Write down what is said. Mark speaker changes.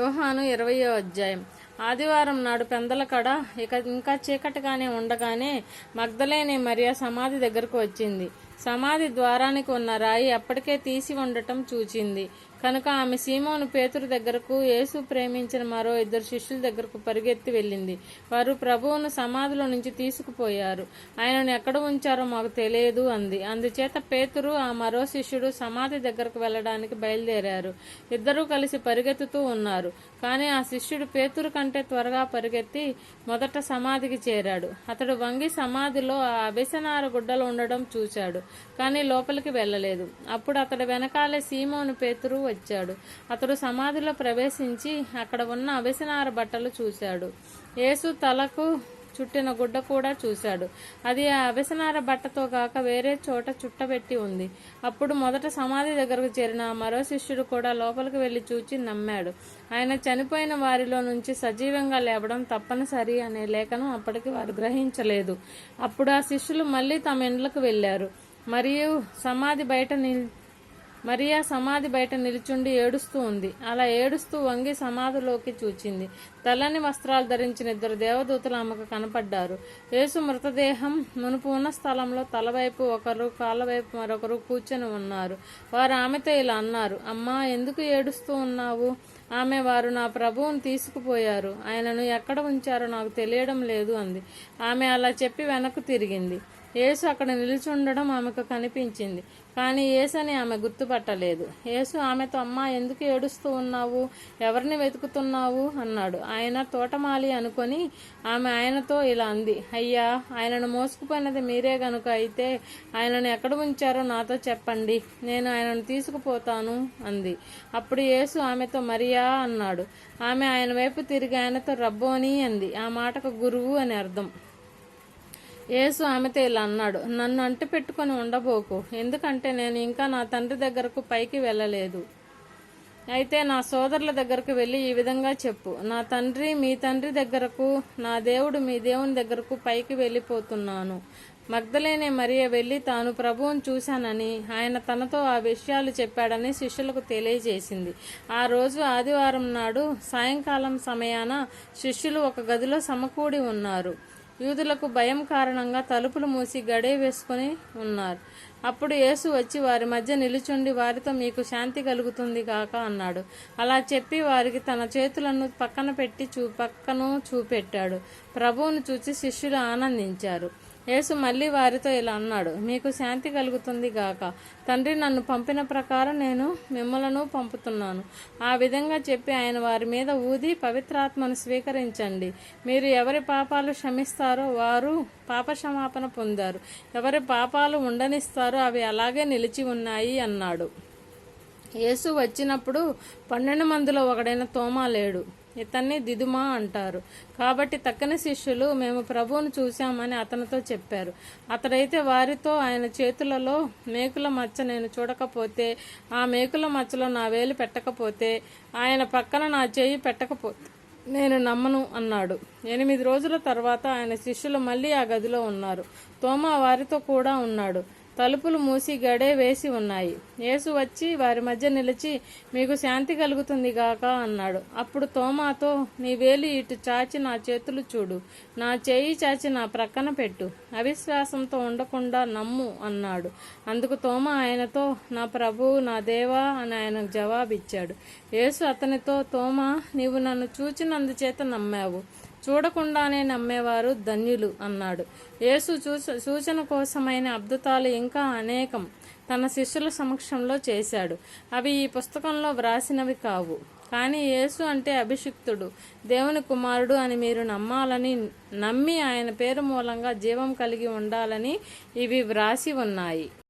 Speaker 1: యోహాను ఇరవయో అధ్యాయం. ఆదివారం నాడు పెందల కడ ఇక ఇంకా చీకటిగానే ఉండగానే మగ్ధలేని మరియా సమాధి దగ్గరకు వచ్చింది. సమాధి ద్వారానికి ఉన్న రాయి అప్పటికే తీసి ఉండటం చూచింది. కనుక ఆమె సీమోను పేతురు దగ్గరకు యేసు ప్రేమించిన మరో ఇద్దరు శిష్యుల దగ్గరకు పరిగెత్తి వెళ్ళింది. వారు ప్రభువును సమాధిలో నుంచి తీసుకుపోయారు. ఆయనను ఎక్కడ ఉంచారో మాకు తెలియదు అంది. అందుచేత పేతురు ఆ మరో శిష్యుడు సమాధి దగ్గరకు వెళ్ళడానికి బయలుదేరారు. ఇద్దరూ కలిసి పరిగెత్తుతూ ఉన్నారు. కానీ ఆ శిష్యుడు పేతురు కంటే త్వరగా పరిగెత్తి మొదట సమాధికి చేరాడు. అతడు వంగి సమాధిలో ఆ అభిసనార గుడ్డలు ఉండడం చూశాడు కానీ లోపలికి వెళ్ళలేదు. అప్పుడు అతడు వెనకాలే సీమోను పేతురు వచ్చాడు. అతడు సమాధిలో ప్రవేశించి అక్కడ ఉన్న అవిసనార బట్టలు చూశాడు. యేసు తలకు చుట్టిన గుడ్డ కూడా చూశాడు. అది ఆ అవిసనార బట్టతో కాక వేరే చోట చుట్టబెట్టి ఉంది. అప్పుడు మొదట సమాధి దగ్గరకు చేరిన మరో శిష్యుడు కూడా లోపలికి వెళ్ళి చూచి నమ్మాడు. ఆయన చనిపోయిన వారిలో నుంచి సజీవంగా లేవడం తప్పనిసరి అనే లేఖను అప్పటికి వారు గ్రహించలేదు. అప్పుడు ఆ శిష్యులు మళ్ళీ తమ ఇండ్లకు వెళ్ళారు మరియు సమాధి బయట నిల్ మరియా సమాధి బయట నిల్చుండి ఏడుస్తూ ఉంది. అలా ఏడుస్తూ వంగి సమాధిలోకి చూచింది. తెల్లని వస్త్రాలు ధరించిన ఇద్దరు దేవదూతలు ఆమెకు కనపడ్డారు. యేసు మృతదేహం మునుపు ఉన్న స్థలంలో తలవైపు ఒకరు కాళ్ళవైపు మరొకరు కూర్చొని ఉన్నారు. వారు ఆమెతో ఇలా అన్నారు అమ్మా ఎందుకు ఏడుస్తూ ఉన్నావు? ఆమె వారు నా ప్రభువును తీసుకుపోయారు. ఆయనను ఎక్కడ ఉంచారో నాకు తెలియడం లేదు అంది. ఆమె అలా చెప్పి వెనక్కు తిరిగింది. యేసు అక్కడ నిలిచి ఉండడం ఆమెకు కనిపించింది. కానీ యేసని ఆమె గుర్తుపట్టలేదు. యేసు ఆమెతో అమ్మా ఎందుకు ఏడుస్తూ ఉన్నావు? ఎవరిని వెతుకుతున్నావు? అన్నాడు. ఆయన తోటమాలి అనుకొని ఆమె ఆయనతో ఇలా అంది. అయ్యా ఆయనను మోసుకుపోయినది మీరే గనుక అయితే ఆయనను ఎక్కడ ఉంచారో నాతో చెప్పండి. నేను ఆయనను తీసుకుపోతాను అంది. అప్పుడు యేసు ఆమెతో మరియా అన్నాడు. ఆమె ఆయన వైపు తిరిగి ఆయనతో రబ్బోని అంది. ఆ మాటకు గురువు అని అర్థం. యేసు ఆమెతో ఇలా అన్నాడు నన్ను అంటి పెట్టుకొని ఉండబోకు ఎందుకంటే నేను ఇంకా నా తండ్రి దగ్గరకు పైకి వెళ్ళలేదు. అయితే నా సోదరుల దగ్గరకు వెళ్ళి ఈ విధంగా చెప్పు నా తండ్రి మీ తండ్రి దగ్గరకు నా దేవుడు మీ దేవుని దగ్గరకు పైకి వెళ్ళిపోతున్నాను. మగ్ధలేనే మరియ వెళ్ళి తాను ప్రభువును చూశానని ఆయన తనతో ఆ విషయాలు చెప్పాడని శిష్యులకు తెలియజేసింది. ఆ రోజు ఆదివారం నాడు సాయంకాలం సమయాన శిష్యులు ఒక గదిలో సమకూడి ఉన్నారు. యూదులకు భయం కారణంగా తలుపులు మూసి గడే వేసుకుని ఉన్నారు. అప్పుడు యేసు వచ్చి వారి మధ్య నిలుచుండి వారితో మీకు శాంతి కలుగుతుంది కాక అన్నాడు. అలా చెప్పి వారికి తన చేతులను పక్కన పెట్టి చూ పక్కను చూపెట్టాడు. ప్రభువును చూచి శిష్యులు ఆనందించారు. యేసు మళ్ళీ వారితో ఇలా అన్నాడు మీకు శాంతి కలుగుతుంది గాక. తండ్రి నన్ను పంపిన ప్రకారం నేను మిమ్మలను పంపుతున్నాను. ఆ విధంగా చెప్పి ఆయన వారి మీద ఊది పవిత్రాత్మను స్వీకరించండి. మీరు ఎవరి పాపాలు క్షమిస్తారో వారు పాపక్షమాపణ పొందారు. ఎవరి పాపాలు ఉండనిస్తారో అవి అలాగే నిలిచి ఉన్నాయి అన్నాడు. యేసు వచ్చినప్పుడు పన్నెండు మందిలో ఒకడైన తోమా లేడు. ఇతన్ని దిదుమా అంటారు. కాబట్టి తక్కని శిష్యులు మేము ప్రభువును చూశామని అతనితో చెప్పారు. అతడైతే వారితో ఆయన చేతులలో మేకుల మచ్చ నేను చూడకపోతే ఆ మేకుల మచ్చలో నా వేలు పెట్టకపోతే ఆయన పక్కన నా చేయి పెట్టకపోతే నేను నమ్మను అన్నాడు. ఎనిమిది రోజుల తర్వాత ఆయన శిష్యులు మళ్ళీ ఆ గదిలో ఉన్నారు. తోమా వారితో కూడా ఉన్నాడు. తలుపులు మూసి గడే వేసి ఉన్నాయి. యేసు వచ్చి వారి మధ్య నిలిచి మీకు శాంతి కలుగుతుంది గాక అన్నాడు. అప్పుడు తోమాతో నీ వేలి ఇటు చాచి నా చేతులు చూడు. నా చేయి చాచి నా ప్రక్కన పెట్టు. అవిశ్వాసంతో ఉండకుండా నమ్ము అన్నాడు. అందుకు తోమ ఆయనతో నా ప్రభువు నా దేవా అని ఆయన జవాబిచ్చాడు. యేసు అతనితో తోమా నీవు నన్ను చూచినందుచేత నమ్మావు. చూడకుండానే నమ్మేవారు ధన్యులు అన్నాడు. యేసు సూచన కోసమైన అద్భుతాలు ఇంకా అనేకం తన శిష్యుల సమక్షంలో చేశాడు. అవి ఈ పుస్తకంలో వ్రాసినవి కావు. కానీ యేసు అంటే అభిషిక్తుడు దేవుని కుమారుడు అని మీరు నమ్మాలని నమ్మి ఆయన పేరు మూలంగా జీవం కలిగి ఉండాలని ఇవి వ్రాసి ఉన్నాయి.